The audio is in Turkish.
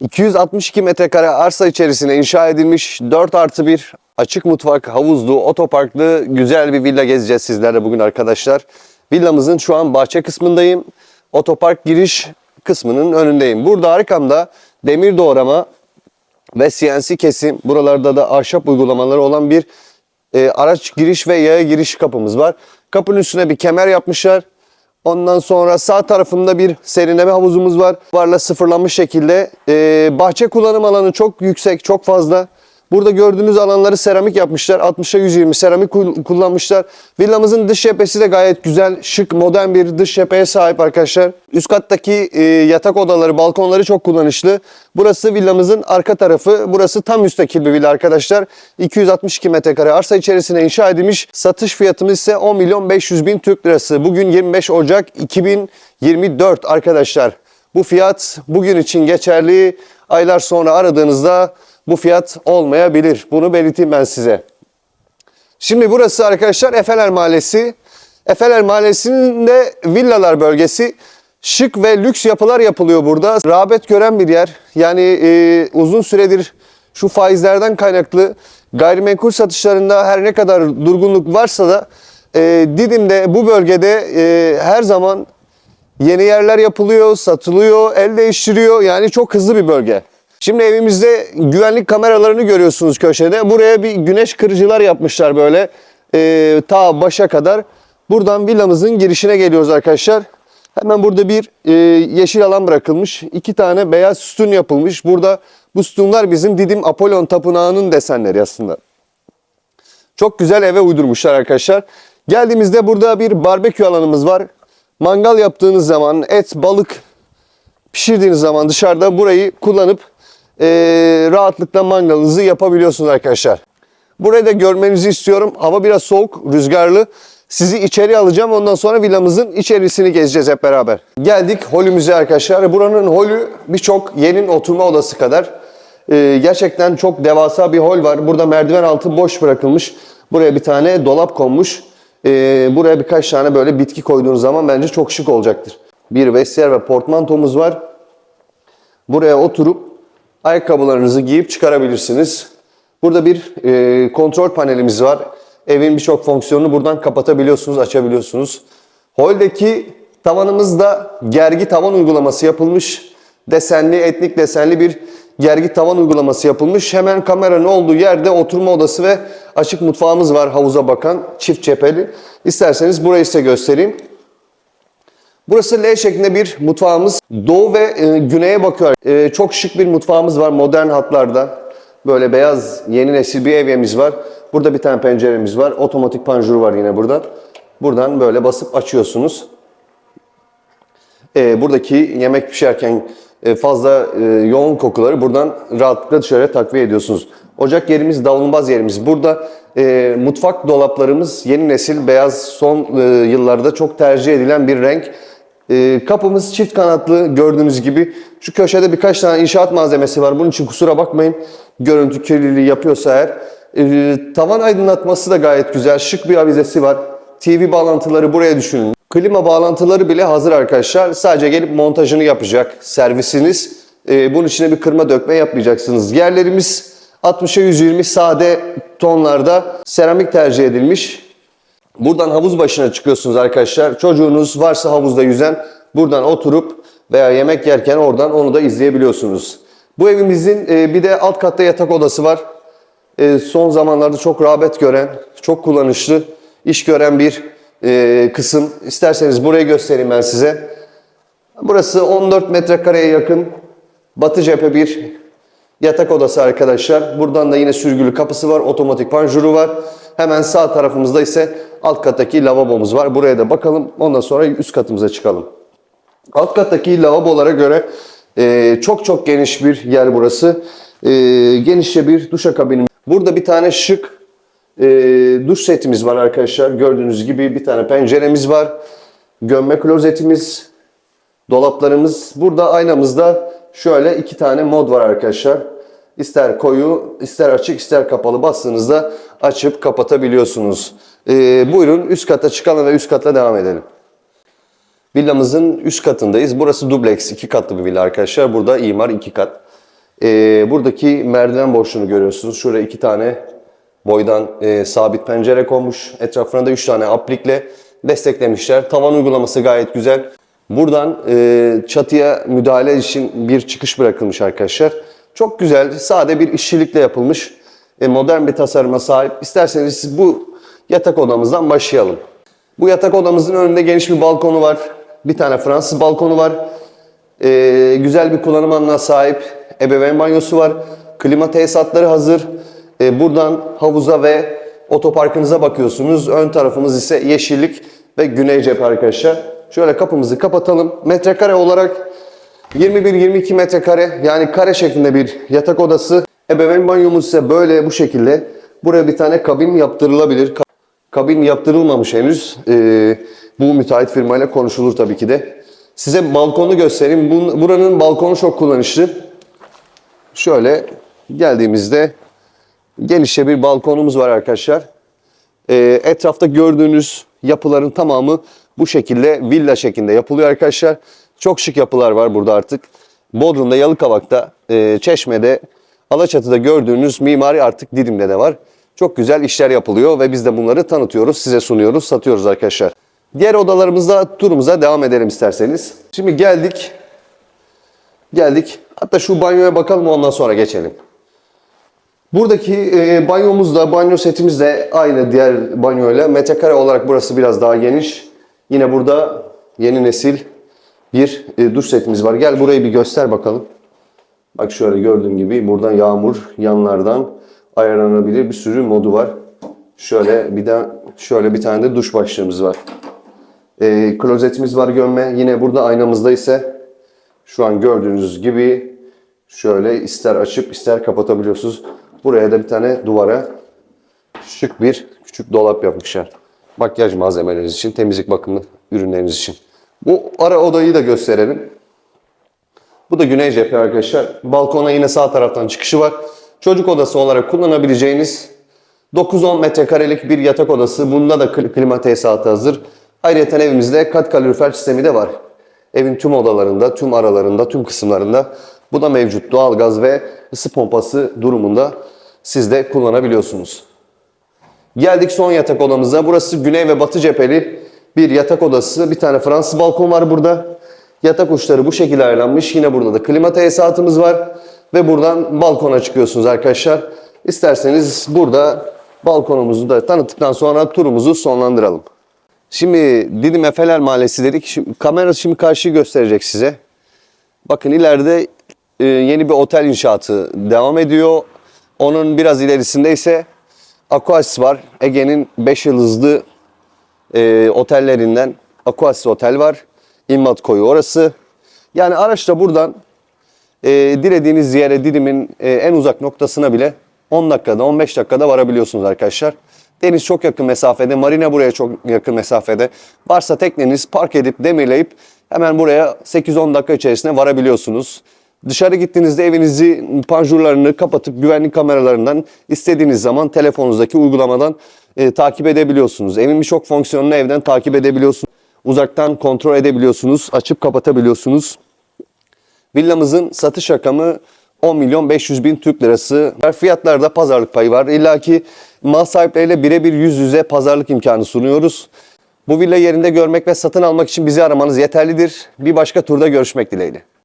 262 metrekare arsa içerisine inşa edilmiş 4 artı 1 açık mutfak, havuzlu, otoparklı güzel bir villa gezeceğiz sizlerle bugün arkadaşlar. Villamızın şu an bahçe kısmındayım. Otopark giriş kısmının önündeyim. Burada arkamda demir doğrama ve CNC kesim. Buralarda da ahşap uygulamaları olan bir e, araç giriş ve yaya giriş kapımız var. Kapının üstüne bir kemer yapmışlar. Ondan sonra sağ tarafında bir serinleme havuzumuz var. Varla sıfırlanmış şekilde. Ee, bahçe kullanım alanı çok yüksek, çok fazla. Burada gördüğünüz alanları seramik yapmışlar. 60'a 120 seramik kul- kullanmışlar. Villamızın dış cephesi de gayet güzel, şık, modern bir dış cepheye sahip arkadaşlar. Üst kattaki e, yatak odaları, balkonları çok kullanışlı. Burası villamızın arka tarafı. Burası tam müstakil bir villa arkadaşlar. 262 metrekare arsa içerisine inşa edilmiş. Satış fiyatımız ise 10 milyon 500 bin Türk lirası. Bugün 25 Ocak 2024 arkadaşlar. Bu fiyat bugün için geçerli. Aylar sonra aradığınızda bu fiyat olmayabilir. Bunu belirteyim ben size. Şimdi burası arkadaşlar Efeler Mahallesi. Efeler Mahallesi'nin de villalar bölgesi. Şık ve lüks yapılar yapılıyor burada. Rağbet gören bir yer. Yani e, uzun süredir şu faizlerden kaynaklı gayrimenkul satışlarında her ne kadar durgunluk varsa da e, Didim'de bu bölgede e, her zaman Yeni yerler yapılıyor, satılıyor, el değiştiriyor. Yani çok hızlı bir bölge. Şimdi evimizde güvenlik kameralarını görüyorsunuz köşede. Buraya bir güneş kırıcılar yapmışlar böyle. Ee, ta başa kadar. Buradan villamızın girişine geliyoruz arkadaşlar. Hemen burada bir e, yeşil alan bırakılmış. İki tane beyaz sütun yapılmış. Burada bu sütunlar bizim Didim Apollon Tapınağı'nın desenleri aslında. Çok güzel eve uydurmuşlar arkadaşlar. Geldiğimizde burada bir barbekü alanımız var. Mangal yaptığınız zaman et, balık pişirdiğiniz zaman dışarıda burayı kullanıp eee, rahatlıkla mangalınızı yapabiliyorsunuz arkadaşlar. Burayı da görmenizi istiyorum. Hava biraz soğuk, rüzgarlı. Sizi içeri alacağım. Ondan sonra villamızın içerisini gezeceğiz hep beraber. Geldik holümüze arkadaşlar. Buranın holü birçok yerin oturma odası kadar. Ee, gerçekten çok devasa bir hol var. Burada merdiven altı boş bırakılmış. Buraya bir tane dolap konmuş. Ee, buraya birkaç tane böyle bitki koyduğunuz zaman bence çok şık olacaktır. Bir vestiyer ve portmantomuz var. Buraya oturup ayakkabılarınızı giyip çıkarabilirsiniz. Burada bir e, kontrol panelimiz var. Evin birçok fonksiyonunu buradan kapatabiliyorsunuz, açabiliyorsunuz. Holdeki tavanımızda gergi tavan uygulaması yapılmış. Desenli, etnik desenli bir gergi tavan uygulaması yapılmış. Hemen kameranın olduğu yerde oturma odası ve açık mutfağımız var havuza bakan çift cepheli. İsterseniz burayı size göstereyim. Burası L şeklinde bir mutfağımız. Doğu ve e, güneye bakıyor. E, çok şık bir mutfağımız var modern hatlarda. Böyle beyaz yeni nesil bir evyemiz var. Burada bir tane penceremiz var. Otomatik panjuru var yine burada. Buradan böyle basıp açıyorsunuz. E, buradaki yemek pişerken e, fazla e, yoğun kokuları buradan rahatlıkla dışarıya takviye ediyorsunuz. Ocak yerimiz, davulunbaz yerimiz. Burada e, mutfak dolaplarımız yeni nesil beyaz son e, yıllarda çok tercih edilen bir renk. E, kapımız çift kanatlı gördüğünüz gibi. Şu köşede birkaç tane inşaat malzemesi var. Bunun için kusura bakmayın. Görüntü kirliliği yapıyorsa eğer. E, tavan aydınlatması da gayet güzel. Şık bir avizesi var. TV bağlantıları buraya düşünün. Klima bağlantıları bile hazır arkadaşlar. Sadece gelip montajını yapacak servisiniz. Ee, bunun içine bir kırma dökme yapmayacaksınız. Yerlerimiz 60'a 120 sade tonlarda seramik tercih edilmiş. Buradan havuz başına çıkıyorsunuz arkadaşlar. Çocuğunuz varsa havuzda yüzen buradan oturup veya yemek yerken oradan onu da izleyebiliyorsunuz. Bu evimizin e, bir de alt katta yatak odası var. E, son zamanlarda çok rağbet gören, çok kullanışlı, iş gören bir e, kısım. İsterseniz burayı göstereyim ben size. Burası 14 metrekareye yakın batı cephe bir yatak odası arkadaşlar. Buradan da yine sürgülü kapısı var, otomatik panjuru var. Hemen sağ tarafımızda ise alt kattaki lavabomuz var. Buraya da bakalım. Ondan sonra üst katımıza çıkalım. Alt kattaki lavabolara göre e, çok çok geniş bir yer burası. E, genişçe bir duşakabin. Burada bir tane şık e, duş setimiz var arkadaşlar. Gördüğünüz gibi bir tane penceremiz var. Gömme klozetimiz, dolaplarımız. Burada aynamızda şöyle iki tane mod var arkadaşlar. İster koyu, ister açık, ister kapalı bastığınızda açıp kapatabiliyorsunuz. E, buyurun üst kata çıkalım ve üst katla devam edelim. Villamızın üst katındayız. Burası dubleks, iki katlı bir villa arkadaşlar. Burada imar iki kat. Ee, buradaki merdiven boşluğunu görüyorsunuz. Şurada iki tane boydan e, sabit pencere konmuş. Etrafına da üç tane aplikle desteklemişler. Tavan uygulaması gayet güzel. Buradan e, çatıya müdahale için bir çıkış bırakılmış arkadaşlar. Çok güzel, sade bir işçilikle yapılmış. e, modern bir tasarıma sahip. İsterseniz siz bu yatak odamızdan başlayalım. Bu yatak odamızın önünde geniş bir balkonu var. Bir tane Fransız balkonu var. Ee, güzel bir kullanım alanına sahip ebeveyn banyosu var. Klima tesisatları hazır. Ee, buradan havuza ve otoparkınıza bakıyorsunuz. Ön tarafımız ise yeşillik ve güney cephe arkadaşlar. Şöyle kapımızı kapatalım. Metrekare olarak 21-22 metrekare yani kare şeklinde bir yatak odası. Ebeveyn banyomuz ise böyle bu şekilde. Buraya bir tane kabin yaptırılabilir. Ka- Kabin yaptırılmamış henüz. Ee, bu müteahhit firmayla konuşulur tabii ki de. Size balkonu göstereyim. Buranın balkonu çok kullanışlı. Şöyle geldiğimizde genişçe bir balkonumuz var arkadaşlar. Ee, etrafta gördüğünüz yapıların tamamı bu şekilde villa şeklinde yapılıyor arkadaşlar. Çok şık yapılar var burada artık. Bodrum'da, Yalıkavak'ta, e, Çeşme'de, Alaçatı'da gördüğünüz mimari artık Didim'de de var. Çok güzel işler yapılıyor ve biz de bunları tanıtıyoruz, size sunuyoruz, satıyoruz arkadaşlar. Diğer odalarımızda turumuza devam edelim isterseniz. Şimdi geldik. Geldik. Hatta şu banyoya bakalım ondan sonra geçelim. Buradaki e, banyomuz da, banyo setimiz de aynı diğer banyoyla. Metrekare olarak burası biraz daha geniş. Yine burada yeni nesil bir e, duş setimiz var. Gel burayı bir göster bakalım. Bak şöyle gördüğün gibi buradan yağmur yanlardan ayarlanabilir bir sürü modu var. Şöyle bir de şöyle bir tane de duş başlığımız var. E, klozetimiz var gömme. Yine burada aynamızda ise şu an gördüğünüz gibi şöyle ister açıp ister kapatabiliyorsunuz. Buraya da bir tane duvara şık bir küçük dolap yapmışlar. Makyaj malzemeleriniz için, temizlik bakımı ürünleriniz için. Bu ara odayı da gösterelim. Bu da güney cephe arkadaşlar. Balkona yine sağ taraftan çıkışı var. Çocuk odası olarak kullanabileceğiniz 9-10 metrekarelik bir yatak odası. Bunda da kli- klima tesisatı hazır. Ayrıca evimizde kat kalorifer sistemi de var. Evin tüm odalarında, tüm aralarında, tüm kısımlarında bu da mevcut. Doğalgaz ve ısı pompası durumunda siz de kullanabiliyorsunuz. Geldik son yatak odamıza. Burası güney ve batı cepheli bir yatak odası. Bir tane Fransız balkon var burada. Yatak uçları bu şekilde ayarlanmış. Yine burada da klima tesisatımız var. Ve buradan balkona çıkıyorsunuz arkadaşlar. İsterseniz burada balkonumuzu da tanıttıktan sonra turumuzu sonlandıralım. Şimdi Didim Efeler Mahallesi dedik. Şimdi, kamera şimdi karşıyı gösterecek size. Bakın ileride e, yeni bir otel inşaatı devam ediyor. Onun biraz ilerisinde ise Aquas var. Ege'nin 5 yıldızlı e, otellerinden Aquas Otel var. İmmat Koyu orası. Yani araçla buradan e, dilediğiniz yere Didim'in e, en uzak noktasına bile 10 dakikada 15 dakikada varabiliyorsunuz arkadaşlar. Deniz çok yakın mesafede, marina buraya çok yakın mesafede. Varsa tekneniz park edip demirleyip hemen buraya 8-10 dakika içerisinde varabiliyorsunuz. Dışarı gittiğinizde evinizi panjurlarını kapatıp güvenlik kameralarından istediğiniz zaman telefonunuzdaki uygulamadan e, takip edebiliyorsunuz. Evin birçok fonksiyonunu evden takip edebiliyorsunuz. Uzaktan kontrol edebiliyorsunuz, açıp kapatabiliyorsunuz. Villamızın satış rakamı 10 milyon 500 bin Türk lirası. Fiyatlarda pazarlık payı var. İlla ki mal sahipleriyle birebir yüz yüze pazarlık imkanı sunuyoruz. Bu villa yerinde görmek ve satın almak için bizi aramanız yeterlidir. Bir başka turda görüşmek dileğiyle.